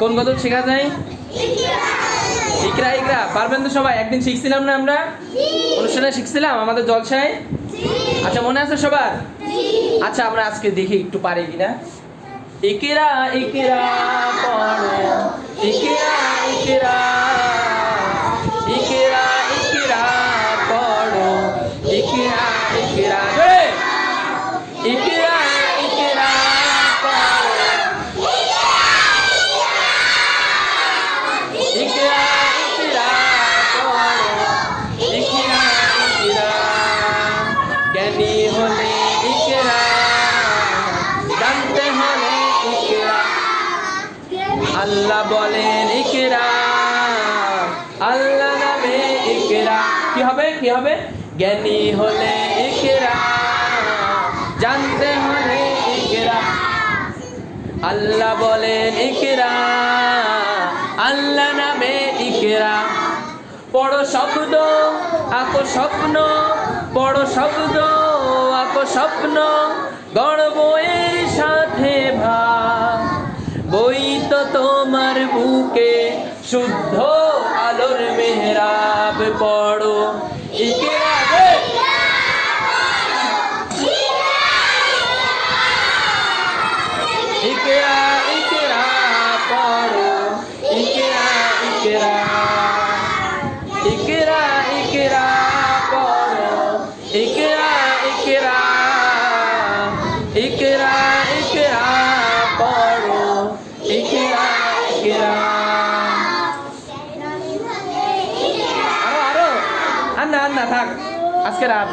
কোন গজল শেখা যায়? ইকরা ইকরা পারবেন তো সবাই? একদিন শিখছিলাম না আমরা? অনুষ্ঠানে শিখছিলাম আমাদের জলসায়? আচ্ছা মনে আছে সবার? আচ্ছা আমরা আজকে দেখি একটু পারি কিনা। ইকিরা ইকিরা। আল্লাহ বলেন, ইকিরা। আল্লাহ নামে ইকিরা। কি হবে? কি হবে? জ্ঞানী হলে ইকিরা। জানতে হলে ইকিরা। আল্লাহ বলেন, ইকিরা। আল্লাহ নামে ইকিরা। পড়ো শব্দ, আঁকো স্বপ্ন। পড়ো শব্দ, আঁকো স্বপ্ন। গড় বইয়ের তোমার বুকে শুদ্ধ আলোর মেহরাব পড়ো না থাক আজকে রাত।